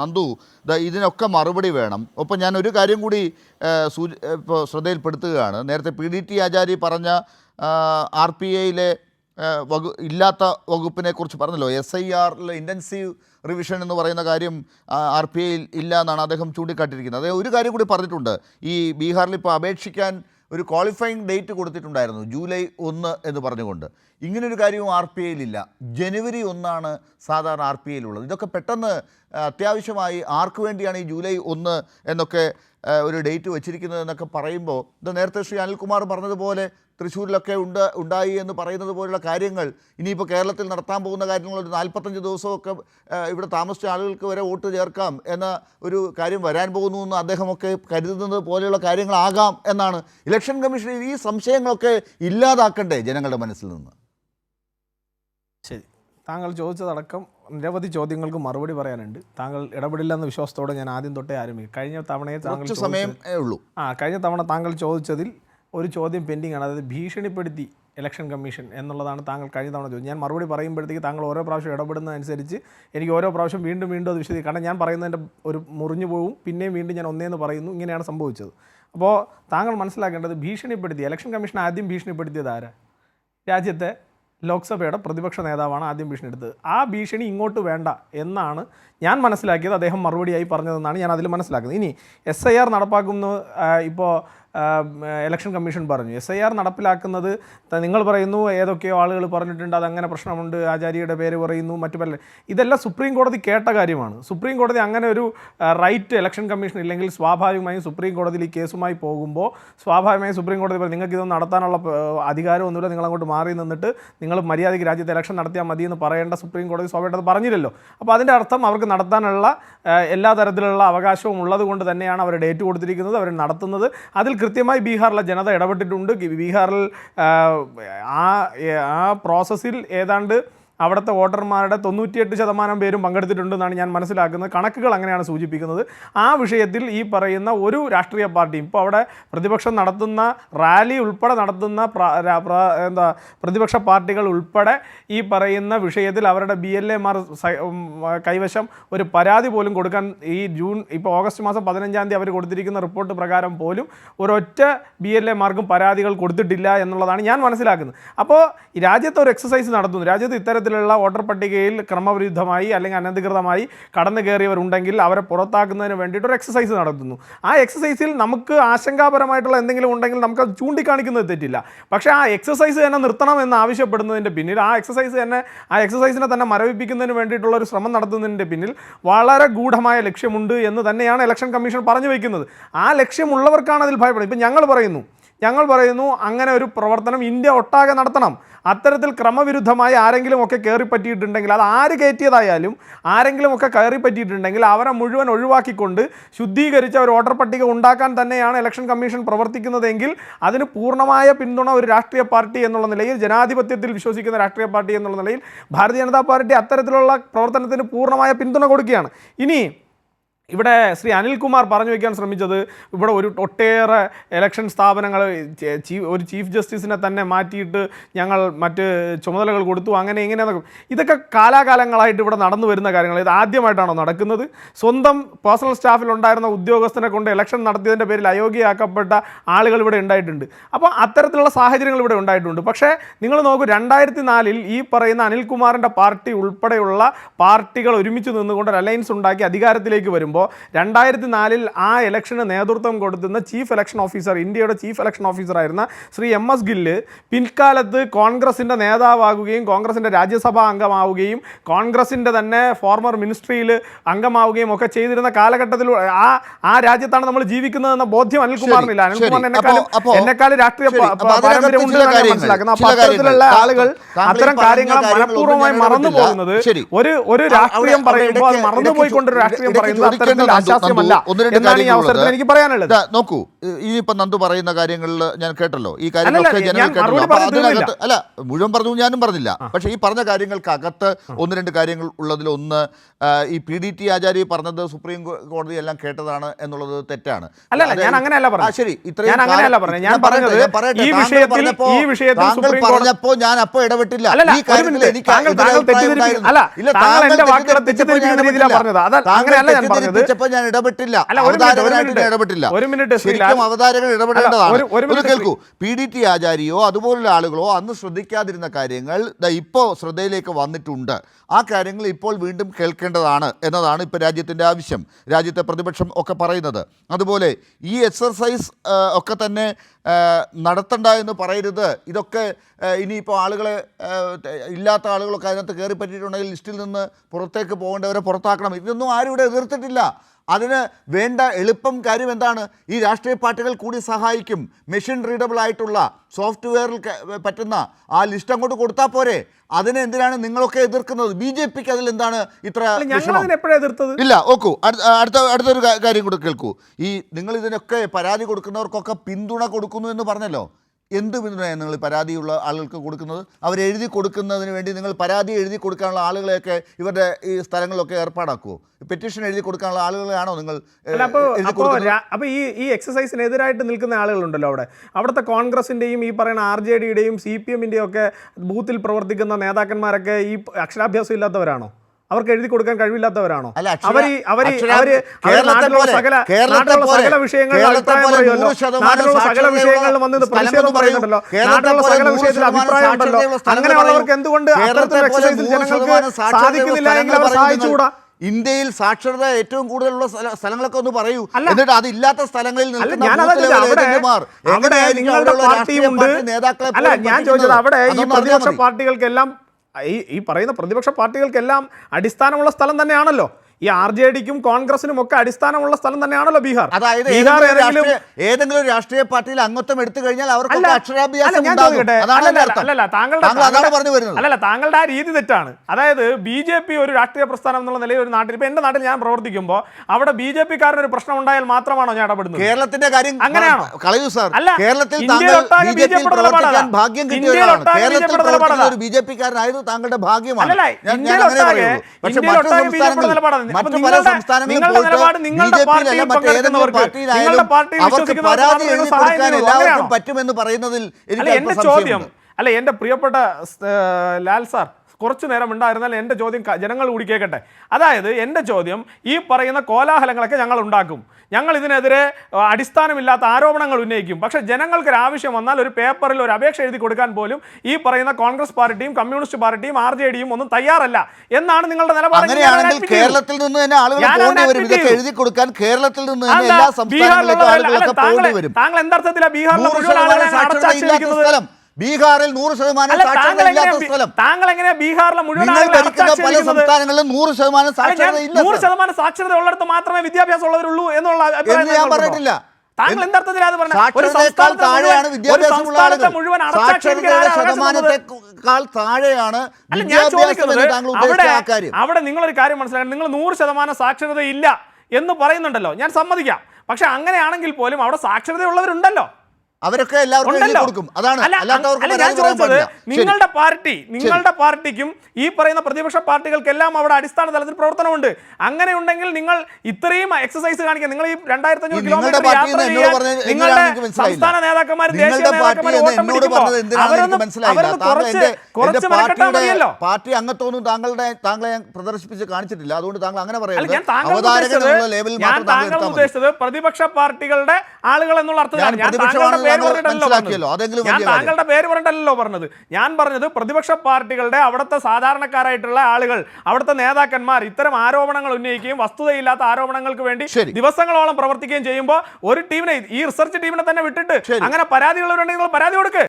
നന്ദു ഇതിനൊക്കെ മറുപടി വേണം. ഒപ്പം ഞാൻ ഒരു കാര്യം കൂടി സൂ ഇപ്പോൾ ശ്രദ്ധയിൽപ്പെടുത്തുകയാണ്. നേരത്തെ പി ഡി ടി ആചാരി പറഞ്ഞ ആർ പി ഐയിലെ വകു ഇല്ലാത്ത വകുപ്പിനെ കുറിച്ച് പറഞ്ഞല്ലോ. എസ് ഐ ആറിലെ ഇന്റൻസീവ് റിവിഷൻ എന്ന് പറയുന്ന കാര്യം ആർ പി ഐയിൽ ഇല്ല എന്നാണ് അദ്ദേഹം ചൂണ്ടിക്കാട്ടിയിരിക്കുന്നത്. അദ്ദേഹം ഒരു കാര്യം കൂടി പറഞ്ഞിട്ടുണ്ട്. ഈ ബീഹാറിൽ ഇപ്പോൾ അപേക്ഷിക്കാൻ ഒരു ക്വാളിഫയിങ് ഡേറ്റ് കൊടുത്തിട്ടുണ്ടായിരുന്നു ജൂലൈ ഒന്ന് എന്ന് പറഞ്ഞുകൊണ്ട്. ഇങ്ങനൊരു കാര്യവും ആർ പി ഐയിലില്ല ജനുവരി ഒന്നാണ് സാധാരണ ആർ പി ഐയിലുള്ളത്. ഇതൊക്കെ പെട്ടെന്ന് അത്യാവശ്യമായി ആർക്ക് വേണ്ടിയാണ് ഈ ജൂലൈ ഒന്ന് എന്നൊക്കെ ഒരു ഡേറ്റ് വെച്ചിരിക്കുന്നത് എന്നൊക്കെ പറയുമ്പോൾ ഇത് നേരത്തെ ശ്രീ അനിൽകുമാർ പറഞ്ഞതുപോലെ തൃശ്ശൂരിലൊക്കെ ഉണ്ട് ഉണ്ടായി എന്ന് പറയുന്നത് പോലുള്ള കാര്യങ്ങൾ ഇനിയിപ്പോൾ കേരളത്തിൽ നടത്താൻ പോകുന്ന കാര്യങ്ങൾ ഒരു നാൽപ്പത്തഞ്ച് ദിവസമൊക്കെ ഇവിടെ താമസിച്ച ആളുകൾക്ക് വരെ വോട്ട് ചേർക്കാം എന്ന ഒരു കാര്യം വരാൻ പോകുന്നു എന്ന് അദ്ദേഹമൊക്കെ കരുതുന്നത് പോലെയുള്ള കാര്യങ്ങളാകാം എന്നാണ്. ഇലക്ഷൻ കമ്മീഷൻ ഈ സംശയങ്ങളൊക്കെ ഇല്ലാതാക്കണ്ടേ ജനങ്ങളുടെ മനസ്സിൽ നിന്ന്? ശരി. താങ്കൾ ചോദിച്ചതടക്കം നിരവധി ചോദ്യങ്ങൾക്ക് മറുപടി പറയാനുണ്ട്. താങ്കൾ ഇടപെടില്ലെന്ന വിശ്വാസത്തോടെ ഞാൻ ആദ്യം തൊട്ടേ ആരംഭിക്കും. കഴിഞ്ഞ തവണയെ താങ്കൾ സമയമേ ഉള്ളൂ. ആ കഴിഞ്ഞ തവണ താങ്കൾ ചോദിച്ചതിൽ ഒരു ചോദ്യം പെൻഡിങ് ആണ് അതായത് ഭീഷണിപ്പെടുത്തി ഇലക്ഷൻ കമ്മീഷൻ എന്നുള്ളതാണ് താങ്കൾ കഴിഞ്ഞ തവണ ചോദിച്ചത്. ഞാൻ മറുപടി പറയുമ്പോഴത്തേക്ക് താങ്കൾ ഓരോ പ്രാവശ്യം ഇടപെടുന്നതനുസരിച്ച് എനിക്ക് ഓരോ പ്രാവശ്യം വീണ്ടും വീണ്ടും അത് വിശദീകരിക്കും. കാരണം ഞാൻ പറയുന്നതിന്റെ ഒരു മുറിഞ്ഞു പോവും. പിന്നെയും വീണ്ടും ഞാൻ ഒന്നേന്ന് പറയുന്നു. ഇങ്ങനെയാണ് സംഭവിച്ചത്. അപ്പോൾ താങ്കൾ മനസ്സിലാക്കേണ്ടത് ഭീഷണിപ്പെടുത്തി ഇലക്ഷൻ കമ്മീഷൻ ആദ്യം ഭീഷണിപ്പെടുത്തിയത് ആരാ? രാജ്യത്തെ ലോക്സഭയുടെ പ്രതിപക്ഷ നേതാവാണ് ആദ്യം ഭീഷണി എടുത്തത് ആ ഭീഷണി ഇങ്ങോട്ട് വേണ്ട എന്നാണ് ഞാൻ മനസ്സിലാക്കിയത്. അദ്ദേഹം മറുപടിയായി പറഞ്ഞതെന്നാണ് ഞാൻ അതിൽ മനസ്സിലാക്കുന്നത്. ഇനി എസ് ഐ ആർ നടപ്പാക്കുന്നു ഇപ്പോൾ ഇലക്ഷൻ കമ്മീഷൻ പറഞ്ഞു. എസ് ഐ ആർ നടപ്പിലാക്കുന്നത് നിങ്ങൾ പറയുന്നു ഏതൊക്കെയോ ആളുകൾ പറഞ്ഞിട്ടുണ്ട് അതങ്ങനെ പ്രശ്നമുണ്ട് ആചാര്യയുടെ പേര് പറയുന്നു മറ്റു പല ഇതെല്ലാം സുപ്രീം കോടതി കേട്ട കാര്യമാണ്. സുപ്രീം കോടതി അങ്ങനെ ഒരു റൈറ്റ് ഇലക്ഷൻ കമ്മീഷൻ ഇല്ലെങ്കിൽ സ്വാഭാവികമായും സുപ്രീം കോടതിയിൽ ഈ കേസുമായി പോകുമ്പോൾ സ്വാഭാവികമായും സുപ്രീം കോടതി പറയും നിങ്ങൾക്ക് ഇതൊന്നും നടത്താനുള്ള അധികാരമൊന്നുമില്ല നിങ്ങൾ അങ്ങോട്ട് മാറി നിന്നിട്ട് നിങ്ങൾ മര്യാദയ്ക്ക് രാജ്യത്ത് ഇലക്ഷൻ നടത്തിയാൽ മതി എന്ന് പറയേണ്ട സുപ്രീം കോടതി സ്വാഭാവികമായിട്ട് പറഞ്ഞില്ലല്ലോ. അപ്പോൾ അതിന്റെ അർത്ഥം അവർക്ക് നടത്താനുള്ള എല്ലാ തരത്തിലുള്ള അവകാശവും ഉള്ളത് കൊണ്ട് തന്നെയാണ് അവർ ഡേറ്റ് കൊടുത്തിരിക്കുന്നത് അവർ നടത്തുന്നത്. അതിൽ കൃത്യമായി ബീഹാറിലെ ജനത ഇടപെട്ടിട്ടുണ്ട്. ബീഹാറിൽ ആ, ആ പ്രോസസ്സിൽ ഏതാണ്ട് അവിടുത്തെ വോട്ടർമാരുടെ തൊണ്ണൂറ്റിയെട്ട് ശതമാനം പേരും പങ്കെടുത്തിട്ടുണ്ടെന്നാണ് ഞാൻ മനസ്സിലാക്കുന്നത്. കണക്കുകൾ അങ്ങനെയാണ് സൂചിപ്പിക്കുന്നത്. ആ വിഷയത്തിൽ ഈ പറയുന്ന ഒരു രാഷ്ട്രീയ പാർട്ടിയും ഇപ്പോൾ അവിടെ പ്രതിപക്ഷം നടത്തുന്ന റാലി ഉൾപ്പെടെ നടത്തുന്ന എന്താ പ്രതിപക്ഷ പാർട്ടികൾ ഉൾപ്പെടെ ഈ പറയുന്ന വിഷയത്തിൽ അവരുടെ ബി എൽ എമാർ കൈവശം ഒരു പരാതി പോലും കൊടുക്കാൻ ഈ ജൂൺ ഇപ്പോൾ ഓഗസ്റ്റ് മാസം പതിനഞ്ചാം തീയതി അവർ കൊടുത്തിരിക്കുന്ന റിപ്പോർട്ട് പ്രകാരം പോലും ഒരൊറ്റ ബി എൽ എമാർക്കും പരാതികൾ കൊടുത്തിട്ടില്ല എന്നുള്ളതാണ് ഞാൻ മനസ്സിലാക്കുന്നത്. അപ്പോൾ രാജ്യത്ത് ഒരു എക്സസൈസ് നടത്തുന്നു. രാജ്യത്ത് ഇത്തരത്തിലുള്ള വോട്ടർ പട്ടികയിൽ ക്രമവിരുദ്ധമായി അല്ലെങ്കിൽ അനധികൃതമായി കടന്നു കയറിയവരുണ്ടെങ്കിൽ അവരെ പുറത്താക്കുന്നതിന് വേണ്ടിയിട്ട് ഒരു എക്സസൈസ് നടത്തുന്നു. ആ എക്സസൈസിൽ നമുക്ക് ആശങ്കാപരമായിട്ടുള്ള എന്തെങ്കിലും ഉണ്ടെങ്കിൽ നമുക്ക് അത് ചൂണ്ടിക്കാണിക്കുന്നത് തെറ്റില്ല. പക്ഷേ ആ എക്സസൈസ് തന്നെ നിർത്തണം എന്ന് ആവശ്യപ്പെടുന്നതിന്റെ പിന്നിൽ ആ എക്സസൈസ് തന്നെ ആ എക്സസൈസിനെ തന്നെ മരവിപ്പിക്കുന്നതിന് വേണ്ടിയിട്ടുള്ള ഒരു ശ്രമം നടത്തുന്നതിന്റെ പിന്നിൽ വളരെ ഗൂഢമായ ലക്ഷ്യമുണ്ട് എന്ന് തന്നെയാണ് ഇലക്ഷൻ കമ്മീഷൻ പറഞ്ഞു വയ്ക്കുന്നത് ആ ലക്ഷ്യമുള്ളവർക്കാണ് അതിൽ ഭയപ്പെടുന്നത്. ഇപ്പം ഞങ്ങൾ പറയുന്നു ഞങ്ങൾ പറയുന്നു അങ്ങനെ ഒരു പ്രവർത്തനം ഇന്ത്യ ഒട്ടാകെ നടത്തണം. അത്തരത്തിൽ ക്രമവിരുദ്ധമായി ആരെങ്കിലും ഒക്കെ കയറി പറ്റിയിട്ടുണ്ടെങ്കിൽ അത് ആര് കയറ്റിയതായാലും ആരെങ്കിലും ഒക്കെ കയറി പറ്റിയിട്ടുണ്ടെങ്കിൽ അവരെ മുഴുവൻ ഒഴിവാക്കിക്കൊണ്ട് ശുദ്ധീകരിച്ച ഒരു വോട്ടർ പട്ടിക ഉണ്ടാക്കാൻ തന്നെയാണ് ഇലക്ഷൻ കമ്മീഷൻ പ്രവർത്തിക്കുന്നതെങ്കിൽ അതിന് പൂർണമായ പിന്തുണ ഒരു രാഷ്ട്രീയ പാർട്ടി എന്നുള്ള നിലയിൽ ജനാധിപത്യത്തിൽ വിശ്വസിക്കുന്ന രാഷ്ട്രീയ പാർട്ടി എന്നുള്ള നിലയിൽ ഭാരതീയ ജനതാ പാർട്ടി അത്തരത്തിലുള്ള പ്രവർത്തനത്തിന് പൂർണമായ പിന്തുണ കൊടുക്കുകയാണ്. ഇനി ഇവിടെ ശ്രീ അനിൽകുമാർ പറഞ്ഞു വയ്ക്കാൻ ശ്രമിച്ചത് ഇവിടെ ഒരു ഒട്ടേറെ ഇലക്ഷൻ സ്ഥാപനങ്ങൾ ഒരു ചീഫ് ജസ്റ്റിസിനെ തന്നെ മാറ്റിയിട്ട് ഞങ്ങൾ മറ്റ് ചുമതലകൾ കൊടുത്തു. അങ്ങനെ ഇങ്ങനെ. ഇതൊക്കെ കാലാകാലങ്ങളായിട്ട് ഇവിടെ നടന്നു വരുന്ന കാര്യങ്ങൾ. ഇത് ആദ്യമായിട്ടാണോ നടക്കുന്നത്? സ്വന്തം പേഴ്സണൽ സ്റ്റാഫിൽ ഉണ്ടായിരുന്ന ഉദ്യോഗസ്ഥനെ കൊണ്ട് ഇലക്ഷൻ നടത്തിയതിന്റെ പേരിൽ അയോഗ്യയാക്കപ്പെട്ട ആളുകൾ ഇവിടെ ഉണ്ടായിട്ടുണ്ട്. അപ്പോൾ അത്തരത്തിലുള്ള സാഹചര്യങ്ങൾ ഇവിടെ ഉണ്ടായിട്ടുണ്ട്. പക്ഷേ നിങ്ങൾ നോക്കൂ രണ്ടായിരത്തി നാലിൽ ഈ പറയുന്ന അനിൽകുമാറിന്റെ പാർട്ടി ഉൾപ്പെടെയുള്ള പാർട്ടികൾ ഒരുമിച്ച് നിന്നുകൊണ്ട് ഒരു അലയൻസ് ഉണ്ടാക്കി അധികാരത്തിലേക്ക് വരുമ്പോൾ രണ്ടായിരത്തി നാലിൽ ആ ഇലക്ഷന് നേതൃത്വം കൊടുത്തുന്ന ചീഫ് ഇലക്ഷൻ ഓഫീസർ ഇന്ത്യയുടെ ചീഫ് ഇലക്ഷൻ ഓഫീസറായിരുന്ന ശ്രീ എം എസ് ഗില്ല് പിൽക്കാലത്ത് കോൺഗ്രസിന്റെ നേതാവാകുകയും കോൺഗ്രസിന്റെ രാജ്യസഭാ അംഗമാവുകയും കോൺഗ്രസിന്റെ തന്നെ ഫോർമർ മിനിസ്ട്രിയിൽ അംഗമാവുകയും ഒക്കെ ചെയ്തിരുന്ന കാലഘട്ടത്തിൽ ആ ആ രാജ്യത്താണ് നമ്മൾ ജീവിക്കുന്നതെന്ന ബോധ്യം അനിൽകുമാറിനില്ല അനിൽകുമാറിന് ശരി. എന്നെക്കാളും അപ്പോ- അപ്പോ- എന്നെക്കാളും രാഷ്ട്രീയ മനസ്സിലാക്കുന്ന. അപ്പോ പാരമ്പര്യമുണ്ട് മനസ്സിലാക്കുന്നത് അപ്പോൾ അത്തരത്തിലുള്ള ആളുകൾ അത്തരം കാര്യങ്ങൾ മനഃപൂർവമായി മറന്നു പോകുന്നത് ഒരു ഒരു രാഷ്ട്രീയം പറയുമ്പോൾ അത് മറന്നുപോയിക്കൊണ്ടൊരു രാഷ്ട്രീയം പറയുന്നത് നന്ദു, അശാസ്യമല്ല എന്നാണ് ഈ അവസരത്തിൽ എനിക്ക് പറയാനുള്ളത്. നോക്കൂ ഇനിയിപ്പോ നന്ദു പറയുന്ന കാര്യങ്ങളിൽ ഞാൻ കേട്ടല്ലോ. ഈ കാര്യങ്ങളൊക്കെ ജനങ്ങൾ കേട്ടല്ലോ. അതിനകത്ത് അല്ല മുഴുവൻ പറഞ്ഞു ഞാനും പറഞ്ഞില്ല. പക്ഷെ ഈ പറഞ്ഞ കാര്യങ്ങൾക്കകത്ത് ഒന്ന് രണ്ട് കാര്യങ്ങൾ ഉള്ളതിൽ ഒന്ന് ഈ പി ഡി ടി ആചാര്യ പറഞ്ഞത് സുപ്രീം കോടതി എല്ലാം കേട്ടതാണ് എന്നുള്ളത് തെറ്റാണ്. അല്ല ഞാൻ അങ്ങനെയല്ല പറഞ്ഞത്. ആ, ശരി ഇത്രയും ഞാൻ പറഞ്ഞത്. ഈ വിഷയത്തിൽ- പറഞ്ഞപ്പോ- ഈ വിഷയത്തിൽ സുപ്രീം പറഞ്ഞപ്പോ ഞാൻ അപ്പോ ഇടപെട്ടില്ല. ഈ കാര്യത്തിൽ. എനിക്ക്. അല്ല, താങ്കൾ എന്റെ വാക്കുകളെ തെറ്റിദ്ധരിപ്പിക്കുന്ന രീതിയിലാണ് പറഞ്ഞത്. അത് താങ്കൾ അങ്ങനെയല്ല ഞാൻ പറഞ്ഞത്. തെറ്റിദ്ധരിപ്പിച്ചപ്പോൾ ഞാൻ ഇടപെട്ടില്ല. ഇടപെട്ടില്ല. ഒരു മിനിറ്റ്, ശ്രീ ശരിക്കും. അവതാരകർ ഇടപെടേണ്ടതാണ്. കേൾക്കൂ. പി ഡി ടി ആചാര്യയോ അതുപോലുള്ള ആളുകളോ അന്ന് ശ്രദ്ധിക്കാതിരുന്ന കാര്യങ്ങൾ ദാ ഇപ്പോൾ ശ്രദ്ധയിലേക്ക് വന്നിട്ടുണ്ട്. ആ കാര്യങ്ങൾ ഇപ്പോൾ വീണ്ടും കേൾക്കേണ്ടതാണ് എന്നതാണ് ഇപ്പോൾ രാജ്യത്തിന്റെ ആവശ്യം. രാജ്യത്തെ പ്രതിപക്ഷം ഒക്കെ പറയുന്നത്. അതുപോലെ ഈ എക്സർസൈസ് ഒക്കെ തന്നെ നടത്തണ്ട എന്ന് പറയരുത്. ഇതൊക്കെ ഇനിയിപ്പോൾ ആളുകളെ ഇല്ലാത്ത ആളുകളൊക്കെ അതിനകത്ത് കയറി പറ്റിയിട്ടുണ്ടെങ്കിൽ ലിസ്റ്റിൽ നിന്ന് പുറത്തേക്ക് പോകേണ്ടവരെ പുറത്താക്കണം. ഇതൊന്നും ആരും ഇവിടെ എതിർത്തിട്ടില്ല. അതിന് വേണ്ട എളുപ്പം കാര്യം എന്താണ്? ഈ രാഷ്ട്രീയ പാർട്ടികൾ കൂടി സഹായിക്കും. മെഷീൻ റീഡബിൾ ആയിട്ടുള്ള സോഫ്റ്റ്വെയറിൽ പറ്റുന്ന ആ ലിസ്റ്റ് അങ്ങോട്ട് കൊടുത്താൽ പോരെ. അതിനെ എന്തിനാണ് നിങ്ങളൊക്കെ എതിർക്കുന്നത്? ബി ജെ പിക്ക് അതിൽ എന്താണ് ഇത്ര ഇല്ല ഓക്കു. അടുത്ത അടുത്തൊരു കാര്യം കൂടെ കേൾക്കൂ. ഈ നിങ്ങൾ ഇതിനൊക്കെ പരാതി കൊടുക്കുന്നവർക്കൊക്കെ പിന്തുണ കൊടുക്കുന്നു എന്ന് പറഞ്ഞല്ലോ. എന്ത് പിന്തുണയാണ് നിങ്ങൾ പരാതിയുള്ള ആളുകൾക്ക് കൊടുക്കുന്നത്? അവർ എഴുതി കൊടുക്കുന്നതിന് വേണ്ടി നിങ്ങൾ പരാതി എഴുതി കൊടുക്കാനുള്ള ആളുകളെയൊക്കെ ഇവരുടെ ഈ സ്ഥലങ്ങളിലൊക്കെ ഏർപ്പാടാക്കുമോ പെറ്റീഷൻ എഴുതി കൊടുക്കാനുള്ള ആളുകളെയാണോ നിങ്ങൾ അപ്പോൾ ഈ ഈ എക്സസൈസിനെതിരായിട്ട് നിൽക്കുന്ന ആളുകളുണ്ടല്ലോ അവിടെ. അവിടുത്തെ കോൺഗ്രസിന്റെയും ഈ പറയുന്ന ആർ ജെ ഡിയുടെയും സി പി എമ്മിന്റെയും ഒക്കെ ബൂത്തിൽ പ്രവർത്തിക്കുന്ന നേതാക്കന്മാരൊക്കെ ഈ അക്ഷരാഭ്യാസം ഇല്ലാത്തവരാണോ? അവർക്ക് എഴുതി കൊടുക്കാൻ കഴിവില്ലാത്തവരാണോ? അല്ല, അവർ കേരളത്തെ നാട്ടിലുള്ള സകല നാട്ടിലുള്ള സകല വിഷയങ്ങളിൽ അഭിപ്രായം പറയുമല്ലോ നാട്ടിലുള്ള സകല സാക്ഷരതയുള്ള വിഷയങ്ങളിൽ വന്ന് പ്രതിഷേധം പറയുന്നുണ്ടല്ലോ. നാട്ടിലുള്ള സകല വിഷയത്തിൽ അഭിപ്രായമുണ്ടല്ലോ അഭിപ്രായം ഉണ്ടല്ലോ. അങ്ങനെയുള്ളവർക്ക് എന്തുകൊണ്ട് അത്തരത്തിലുള്ള എക്സസൈസിൽ ജനങ്ങൾക്ക് സാധിക്കുന്നില്ല എങ്കിൽ അവർ സഹായിച്ചുകൂടാ? ഇന്ത്യയിൽ സാക്ഷരത ഏറ്റവും കൂടുതലുള്ള സ്ഥല- സ്ഥലങ്ങളൊക്കെ ഒന്ന് പറയൂ. എന്നിട്ട് അത് ഇല്ലാത്ത സ്ഥലങ്ങളിൽ നിങ്ങളുടെ പാർട്ടി നേതാക്കളെ ഞാൻ ചോദിച്ചത് അവിടെ ഈ പ്രതിപക്ഷ പാർട്ടികൾക്കെല്ലാം ഈ ഈ പറയുന്ന പ്രതിപക്ഷ പാർട്ടികൾക്കെല്ലാം അടിസ്ഥാനമുള്ള സ്ഥലം തന്നെയാണല്ലോ. ഈ ആർ ജെ ഡിക്കും കോൺഗ്രസിനും ഒക്കെ അടിസ്ഥാനമുള്ള സ്ഥലം തന്നെയാണല്ലോ ബീഹാർ. അതായത് ബീഹാർ ഏതെങ്കിലും ഒരു രാഷ്ട്രീയ പാർട്ടിയിൽ അംഗത്വം എടുത്തു കഴിഞ്ഞാൽ അവർക്ക് അക്ഷരാഭ്യാസം അല്ലല്ല, താങ്കളുടെ അല്ലല്ല താങ്കളുടെ ആ രീതി തെറ്റാണ്. അതായത് ബി ജെ പി ഒരു രാഷ്ട്രീയ പ്രസ്ഥാനം എന്നുള്ള നിലയിൽ ഒരു നാട്ടിൽ ഇപ്പൊ എന്റെ നാട്ടിൽ ഞാൻ പ്രവർത്തിക്കുമ്പോൾ അവിടെ ബി ജെ പിക്കാരന് ഒരു പ്രശ്നം ഉണ്ടായാൽ മാത്രമാണോ ഞാൻ ഇടപെടുന്നത്? കേരളത്തിന്റെ കാര്യം അങ്ങനെയാണോ? കളയൂ സാർ. അല്ല, കേരളത്തിൽ ഭാഗ്യം കേരളത്തിൽ. ഒരു ബി ജെ പിക്കാരനായിരുന്നു താങ്കളുടെ ഭാഗ്യമാണ്. പക്ഷെ മറ്റു സംസ്ഥാനങ്ങളിൽ. മറ്റു പല സംസ്ഥാനങ്ങളിൽ അവർക്ക് പരാതി എഴുതി കൊടുക്കാൻ എല്ലാവർക്കും? പറ്റുമെന്ന് പറയുന്നതിൽ എനിക്ക് ചോദ്യം അല്ല എന്റെ പ്രിയപ്പെട്ട ലാൽ സാർ കുറച്ചു നേരം ഉണ്ടായിരുന്നാൽ എന്റെ ചോദ്യം ജനങ്ങൾ കൂടി കേൾക്കട്ടെ. അതായത് എന്റെ ചോദ്യം ഈ പറയുന്ന കോലാഹലങ്ങളൊക്കെ ഞങ്ങൾ ഉണ്ടാക്കും. ഞങ്ങൾ ഇതിനെതിരെ അടിസ്ഥാനമില്ലാത്ത ആരോപണങ്ങൾ ഉന്നയിക്കും. പക്ഷേ ജനങ്ങൾക്ക് ഒരു ആവശ്യം വന്നാൽ ഒരു പേപ്പറിൽ ഒരു അപേക്ഷ എഴുതി കൊടുക്കാൻ പോലും ഈ പറയുന്ന കോൺഗ്രസ് പാർട്ടിയും കമ്മ്യൂണിസ്റ്റ് പാർട്ടിയും ആർ ജെ ഡിയും ഒന്നും തയ്യാറല്ല. എന്നാണ് നിങ്ങളുടെ നിലപാട്. കേരളത്തിൽ നിന്ന് തന്നെ ആളുകൾ എഴുതി കൊടുക്കാൻ കേരളത്തിൽ നിന്ന് എല്ലാ താങ്കൾ- എന്തർത്ഥത്തിലാണ് ബീഹാറിലെ മുഴുവൻ ആളുകളെ അടച്ചാക്ഷേപിക്കുന്നത് ബീഹാറിൽ നൂറ് ശതമാനം താങ്കൾ എങ്ങനെയാ ബീഹാറിലെ മുഴുവൻ പല സംസ്ഥാനങ്ങളിലും നൂറ് ശതമാനം സാക്ഷരത ഇല്ല നൂറ് ശതമാനം സാക്ഷരത ഉള്ളിടത്ത് മാത്രമേ വിദ്യാഭ്യാസം ഉള്ളവരുള്ളൂ എന്നുള്ള ഞാൻ? പറഞ്ഞിട്ടില്ല. താങ്കൾ എന്ന് എന്തർത്ഥത്തിലാ അത് പറഞ്ഞത്? ഒരു സാക്ഷരതയേക്കാൾ സംസ്ഥാനത്തെ താഴെയാണ് മുഴുവൻ- ഒരു വിദ്യാഭ്യാസമുള്ള സംസ്ഥാനത്തെ ആളുകൾ മുഴുവൻ അടച്ചാക്ഷേപിക്കാൻ സാക്ഷരതയുടെ ആരാ അവകാശം തന്നത്? ശതമാനത്തെക്കാൾ താഴെയാണ് അല്ല ഞാൻ വിദ്യാഭ്യാസം ചോദിക്കുന്നത് താങ്കൾ അവിടെ ഉദ്ദേശിച്ച ആ കാര്യം അവിടെ നിങ്ങളൊരു കാര്യം മനസ്സിലാക്കണം നിങ്ങൾ നൂറ് ശതമാനം സാക്ഷരത ഇല്ല എന്ന് പറയുന്നുണ്ടല്ലോ ഞാൻ സമ്മതിക്കാം പക്ഷെ അങ്ങനെയാണെങ്കിൽ പോലും അവിടെ സാക്ഷരതയുള്ളവരുണ്ടല്ലോ അവരൊക്കെ എല്ലാവർക്കും കൊടുക്കും. അതാണ്. നിങ്ങളുടെ പാർട്ടി നിങ്ങളുടെ പാർട്ടിക്കും ഈ പറയുന്ന പ്രതിപക്ഷ പാർട്ടികൾക്കെല്ലാം അവിടെ അടിസ്ഥാന തലത്തിൽ പ്രവർത്തനമുണ്ട്. അങ്ങനെ ഉണ്ടെങ്കിൽ നിങ്ങൾ ഇത്രയും എക്സസൈസ് കാണിക്കുക. നിങ്ങൾ ഈ രണ്ടായിരത്തി അഞ്ഞൂറ് കിലോമീറ്റർ യാത്ര ചെയ്യാൻ നിങ്ങളുടെ സംസ്ഥാന നേതാക്കന്മാർ ദേശീയ നേതാക്കന്മാരും പാർട്ടി അംഗത്വമൊന്നും താങ്കളുടെ താങ്കളെ ഞാൻ പ്രദർശിപ്പിച്ച് കാണിച്ചിട്ടില്ല. അതുകൊണ്ട് താങ്കൾ അങ്ങനെ പറയാം ഞാൻ താങ്കൾ ഉദ്ദേശിച്ചത് പ്രതിപക്ഷ പാർട്ടികളുടെ ആളുകൾ എന്നുള്ള അർത്ഥത്തിലാണ്. ഞാൻ താങ്കളുടെ പേര് പറഞ്ഞിട്ടല്ലോ ഞാൻ. താങ്കളുടെ പേര് പറഞ്ഞിട്ടല്ലോ പറഞ്ഞത്. ഞാൻ പറഞ്ഞത് പ്രതിപക്ഷ പാർട്ടികളുടെ അവിടുത്തെ സാധാരണക്കാരായിട്ടുള്ള ആളുകൾ അവിടുത്തെ നേതാക്കന്മാർ ഇത്തരം ആരോപണങ്ങൾ ഉന്നയിക്കുകയും വസ്തുതയില്ലാത്ത ആരോപണങ്ങൾക്ക് വേണ്ടി ദിവസങ്ങളോളം പ്രവർത്തിക്കുകയും ചെയ്യുമ്പോൾ ഒരു ടീമിനെ ഈ റിസർച്ച് ടീമിനെ തന്നെ വിട്ടിട്ട്. അങ്ങനെ പരാതികളുണ്ടെങ്കിൽ നിങ്ങൾ പരാതി കൊടുക്ക്.